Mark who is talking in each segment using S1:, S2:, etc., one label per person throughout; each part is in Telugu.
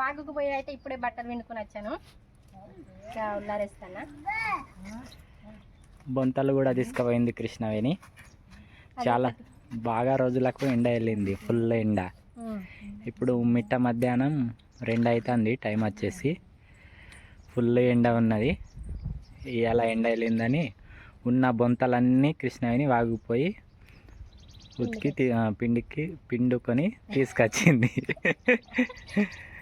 S1: వాగుకు పోయి అయితే ఇప్పుడే బట్టలు విండుకొని వచ్చాను. ఇంకా ఉల్లారేస్తానా?
S2: బొంతలు కూడా తీసుకుపోయింది కృష్ణవేణి. చాలా బాగా రోజులకు ఎండ వెళ్ళింది ఫుల్ ఎండ. ఇప్పుడు మిట్ట మధ్యాహ్నం రెండు అవుతుంది టైం వచ్చేసి. ఫుల్ ఎండ ఉన్నది. ఇవాళ ఎండ వెళ్ళిందని ఉన్న బొంతలన్నీ కృష్ణవేణి వాగిపోయి ఉతికి పిండికి పిండుకొని తీసుకొచ్చింది.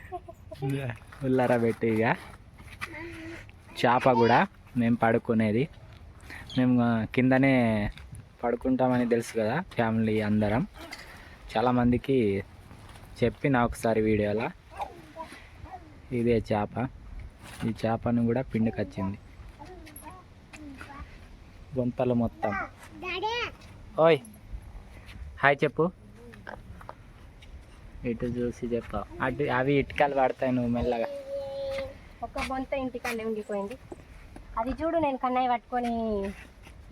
S2: ఉల్లారబెట్టి ఇక. చేప కూడా మేము పడుకునేది. మేము కిందనే పడుకుంటామని తెలుసు కదా ఫ్యామిలీ అందరం. చాలామందికి చెప్పిన ఒకసారి వీడియోలో. ఇదే చేప. ఈ చేపను కూడా పిండికొచ్చింది గుంతలు మొత్తం. ఓయ్ హాయ్ చెప్పు. ఇటు చూసి చెప్పు. అటు అవి ఇటుకలు పడతాయి నువ్వు మెల్లగా.
S1: ఒక బొంత ఇంటికల్లే ఉండిపోయింది. అది చూడు నేను కన్నయ్య పట్టుకొని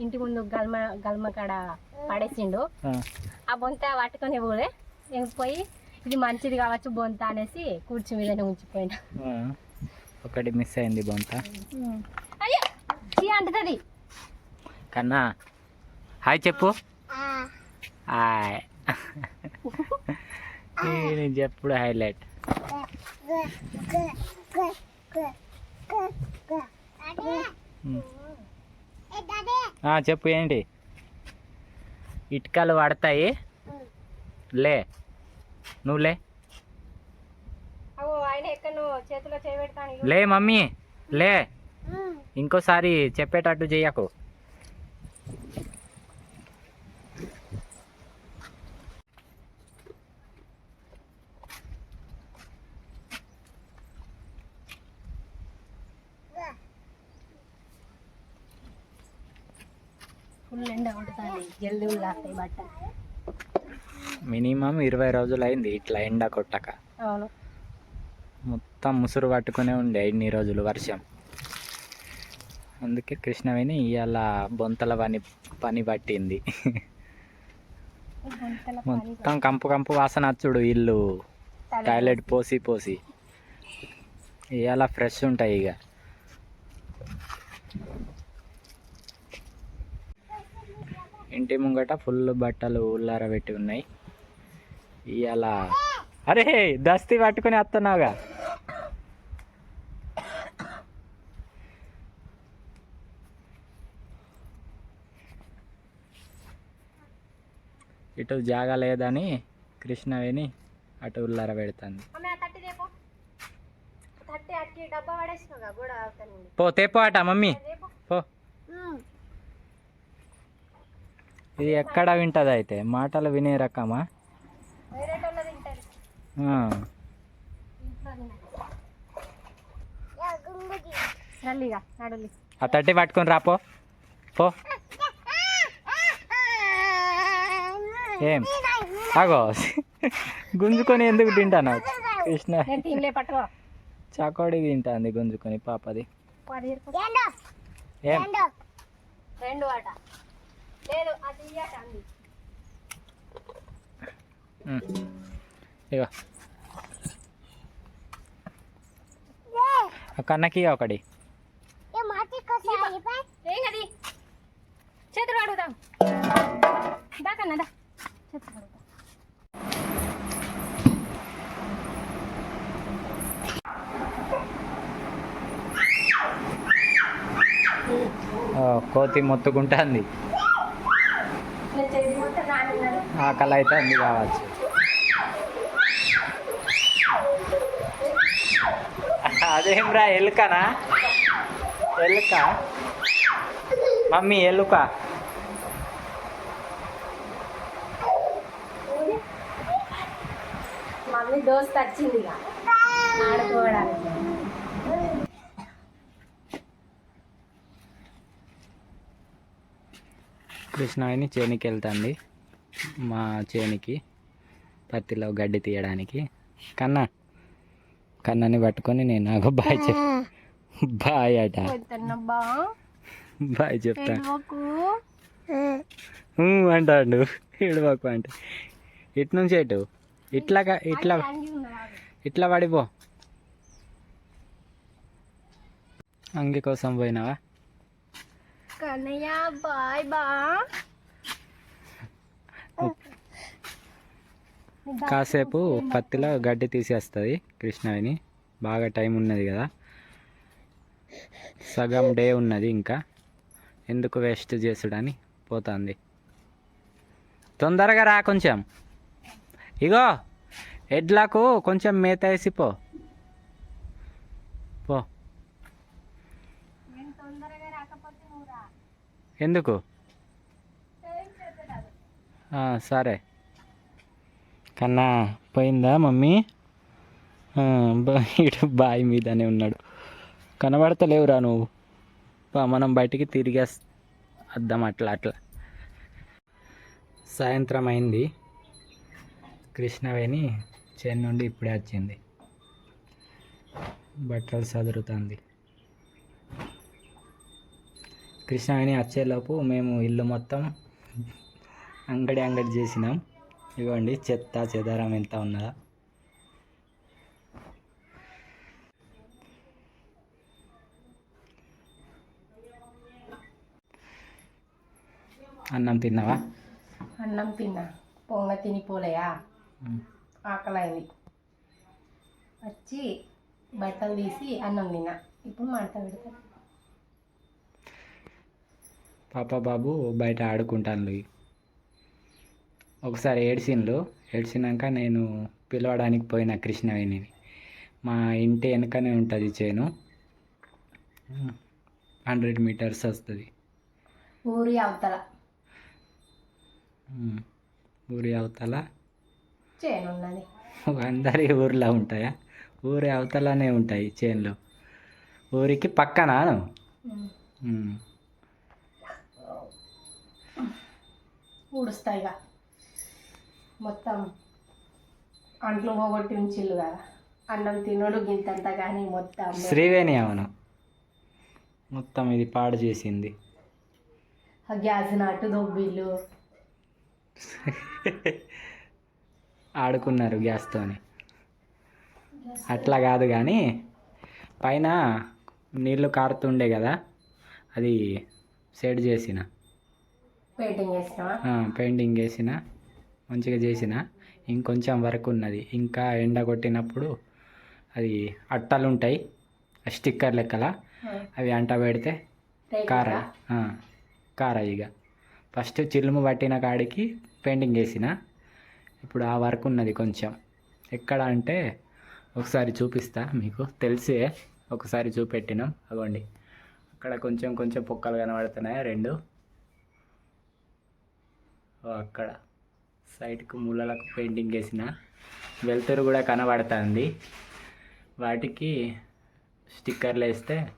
S1: ఇంటి ముందు గల్మ గల్మ కాడ పడేసిండు.
S2: ఆ,
S1: బొంత పట్టుకొని పోలే. నేను పోయి ఇది మంచిది కావచ్చు బొంత అనేసి కూర్చి మీదనే ఉంచిపోయినా.
S2: ఒకటి మిస్ అయింది బొంత.
S1: అంటుతుంది.
S2: కన్నా హాయ్ చెప్పు. హాయ్. నేను చెప్పుడు హైలైట్. చెప్పు ఏంటి? ఇటుకలు పడతాయి లే నువ్వు లే.
S1: అవో ఆయన ఎక్కడో చేతిలో చేయబెడతాను
S2: లే మమ్మీ లే. ఇంకోసారి చెప్పేటట్టు చెయ్యకు.
S1: ఫుల్ ఎండ ఉంటుంది జల్దీ ఉల్లాస్తాయి బట్ట.
S2: మినిమం ఇరవై రోజులు అయింది ఇట్లా ఎండ కొట్టక.
S1: అవును.
S2: మొత్తం ముసురు పట్టుకునే ఉండే ఇన్ని రోజులు వర్షం. అందుకే కృష్ణవేణి ఇవాళ బొంతల పని పని పట్టింది. మొత్తం కంపు కంపు వాసన వచ్చుడు ఇల్లు. టాయిలెట్ పోసి పోసి. ఇవాళ ఫ్రెష్ ఉంటాయి ఇక ఇంటి ముంగట ఫుల్ బట్టలు ఉల్లార పెట్టి ఉన్నాయి. ఇవాళ అరే దస్తి పట్టుకుని వస్తున్నావుగా. ఇటు జాగా లేదని కృష్ణవేణి అటు ఉల్లార పెడుతుంది. పో తెపో అట మమ్మీ. పో. ఇది ఎక్కడ వింటది అయితే మాటలు వినే రకమా? ఆ. తట్టి పట్టుకొని రాపో పో. ఏం? అగో గుంజుకొని ఎందుకు తింటాను కృష్ణ. చాకోడి తింటాంది గుంజుకొని పాపది. ఏం?
S1: రెండు
S2: ఆ కన్నకి ఒకటి
S1: చేతులు అడుగుదాం దాకన్నా చేతులు అడుగుదాం
S2: ఆ, కోతి మొత్తుకుంటుంది
S1: నేను చేతి మొత్తం నానిన్నది
S2: ఆకలి అయితే ఉంది కావచ్చు. అదేం రా ఎలుకనా? ఎలుక? మమ్మీ ఎలుక?
S1: మమ్మీ దోస్త్ వచ్చింది
S2: కృష్ణాయిని చేనికి వెళ్తుంది. మా చేనికి పత్తిలో గడ్డి తీయడానికి. కన్నా కన్నని పట్టుకొని నేను నాకు బాయ్ చెప్ బాయ్ అట. బాయ్ చెప్తా. అంటాడు. ఏడుబాకు అంటే. ఇటు నుంచి ఎటు? ఇట్లా ఇట్లా ఇట్లా పడిపో. అంగి కోసం పోయినావా?
S1: కన్నయ్య బాయ్ బా.
S2: కాసేపు పత్తిలో గడ్డి తీసేస్తుంది కృష్ణవేణి బాగా టైం ఉన్నది కదా. సగం డే ఉన్నది ఇంకా. ఎందుకు వేస్ట్ చేసుడని పోతుంది. తొందరగా రా కొంచెం. ఇగో ఎడ్లకు కొంచెం మేత వేసి పో. ఎందుకు? సరే. కన్నా పోయిందా మమ్మీ? ఇటు బావి మీదనే ఉన్నాడు. కనబడతలేవురా నువ్వు. మనం బయటికి తిరిగి అద్దాం అట్లా అట్లా. సాయంత్రం అయింది. కృష్ణవేణి చేను నుండి ఇప్పుడే వచ్చింది. బట్టలు సదురుతుంది. కృష్ణవేణి వచ్చేలోపు మేము ఇల్లు మొత్తం అంగడి అంగడి చేసినాం. ఇవ్వండి చెత్త చెదారం ఎంత ఉన్నదా? అన్నం తిన్నావా?
S1: అన్నం తిన్నా. పొంగ తినిపోలేయా ఆకలైంది. వచ్చి బట్టలు తీసి అన్నం తిన్నా. ఇప్పుడు మంట పెడతా
S2: పాప బాబు బయట ఆడుకుంటాను ఒకసారి ఏడ్చిండ్లు ఏడ్చినాక నేను పిలవడానికి పోయిన కృష్ణవేణిని. మా ఇంటి వెనకనే ఉంటుంది చేను. హండ్రెడ్ మీటర్స్ వస్తుంది.
S1: ఊరి అవతల.
S2: ఊరి అవతల.
S1: చేనున్నది.
S2: అందరి ఊర్లో ఉంటాయా? ఊరి అవతలనే ఉంటాయి చేన్లు. ఊరికి పక్కన.
S1: ఊడుస్తాయిగా. మొత్తం అంట్లు పోగొట్టి ఉంచిల్లు కదా. అన్నం తినడు గింతంత కానీ మొత్తం
S2: శ్రీవేణి అవును. మొత్తం ఇది పాడు చేసింది.
S1: గ్యాస్ నాటు దొబ్బిళ్ళు.
S2: ఆడుకున్నారు గ్యాస్తోని అట్లా కాదు కానీ పైన నీళ్ళు కారుతుండే కదా అది సెట్ చేసిన.
S1: పెయింటింగ్ చేసినావా
S2: ఆ, పెయింటింగ్ వేసిన. మంచిగా చేసిన ఇంకొంచెం వర్క్ ఉన్నది ఇంకా ఎండ కొట్టినప్పుడు అది అట్టలు ఉంటాయి స్టిక్కర్ లెక్కల అవి అంట పెడితే కార కార ఇక ఫస్ట్ చిల్లుము పట్టిన కాడికి పెయింటింగ్ వేసిన. ఇప్పుడు ఆ వర్క్ ఉన్నది కొంచెం. ఎక్కడ అంటే ఒకసారి చూపిస్తా మీకు. తెలిసే ఒకసారి చూపెట్టినాం. అగోండి. అక్కడ కొంచెం కొంచెం పొక్కలు కనబడుతున్నాయి? రెండు. అక్కడ. సైడ్కు మూలలకు పెయింటింగ్ వేసిన వెలుతురు కూడా కనబడుతుంది. వాటికి స్టిక్కర్లు వేస్తే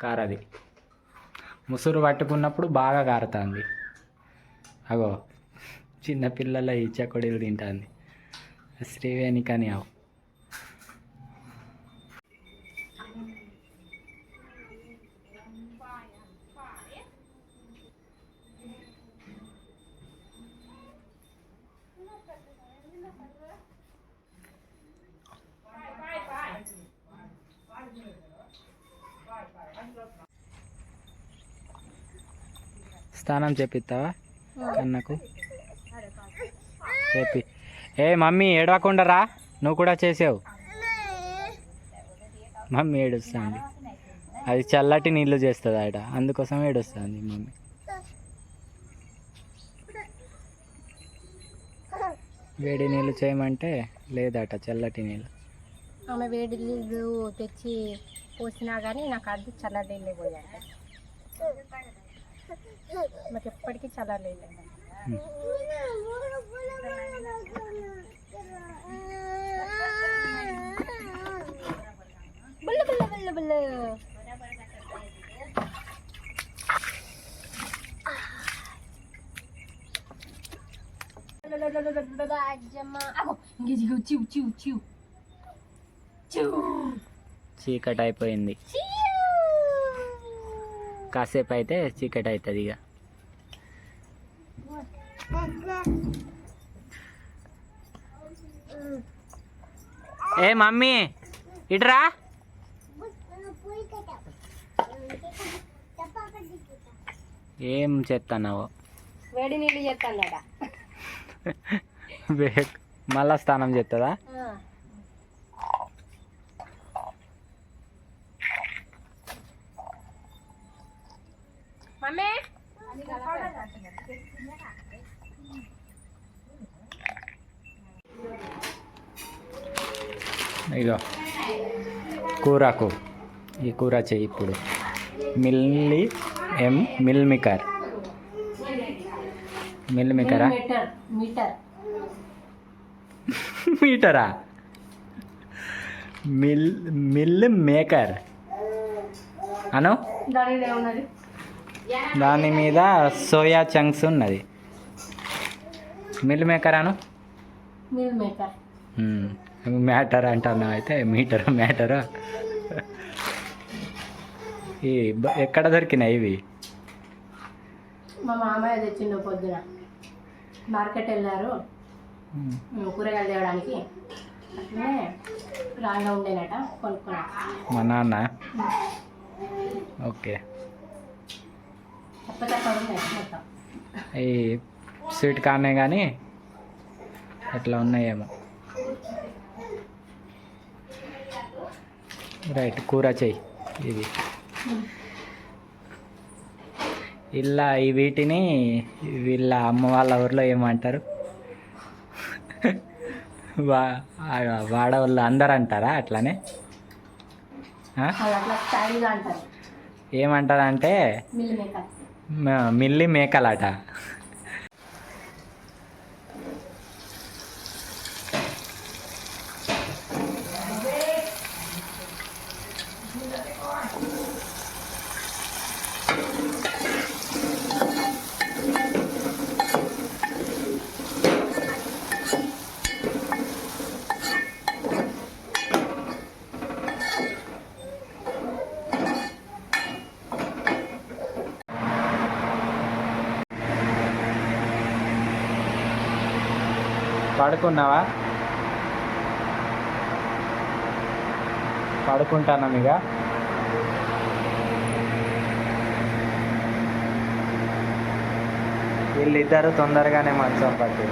S2: కారది. ముసురు పట్టుకున్నప్పుడు బాగా కారుతుంది. అగో చిన్నపిల్లల పిల్లల ఇచ్చకొడిలు తింటుంది. శ్రీవేణి కానీ అవు. స్నానం చేపిస్తావా కన్నకు. చెప్పి ఏ మమ్మీ ఏడవకుండా రా. నువ్వు కూడా చేసావు. మమ్మీ ఏడుస్తుంది. అది చల్లటి నీళ్ళు చేస్తుంది ఆడ. అందుకోసం ఏడుస్తుంది మమ్మీ. వేడి నీళ్ళు చేయమంటే లేదట చల్లటి నీళ్ళు
S1: ఆమె వేడి నీళ్ళు తెచ్చి పోసినా కానీ నాకు అది చల్లడేళ్ళే పోయాక నాకు ఎప్పటికీ చల్లడేళ్ళే బుల్ల బుల్ల బుల్ల బుల్ల.
S2: చీకటి అయిపోయింది కాసేపు అయితే చీకటి అవుతుంది ఇక ఏ మమ్మీ ఇట్రా. ఏం చేస్తున్నావు
S1: వేడి నీళ్ళు చేస్తాడట
S2: వే- మళ్ళా స్నానం చేస్తుందా
S1: మమ్మీ
S2: ఇగో కూరకు. ఈ కూర చెయ్యి ఇప్పుడు. మిల్లి ఎం మిల్ మికర్ మిల్ మికరా
S1: మీటర్?
S2: మిల్ మిల్ మేకర్ అను
S1: దాని
S2: దాని మీద సోయా చంక్స్ ఉన్నది. మిల్ మేకర్ అను?
S1: Meal maker.
S2: మ్యాటర్ అంటున్నా అయితే మీటర్ మ్యాటరా? ఈ ఎక్కడ దొరికినాయి ఇవి?
S1: మా మామయ్య తెచ్చిండు పొద్దున. మార్కెట్ వెళ్ళారు. కూరగాయలు తేవడానికి. అట్లనే రాగా ఉండేనట కొనుక్కున్నా.
S2: మా నాన్న? ఓకే
S1: తప్ప తప్ప ఉన్నాయి మొత్తం
S2: ఈ స్వీట్ కార్నే కానీ ఎట్లా ఉన్నాయేమో. రైట్ కూర చెయ్యి. ఇది. ఇలా ఈ వీటిని వీళ్ళ అమ్మ వాళ్ళ ఊర్లో ఏమంటారు? వా ఆ వాడ వాళ్ళు అందరు అంటారా అట్లానే?
S1: అట్లా
S2: ఏమంటారంటే
S1: మిల్ మేకర్
S2: పడుకున్నావా? పడుకుంటాను ఇక తొందరగానే మంచం పట్టి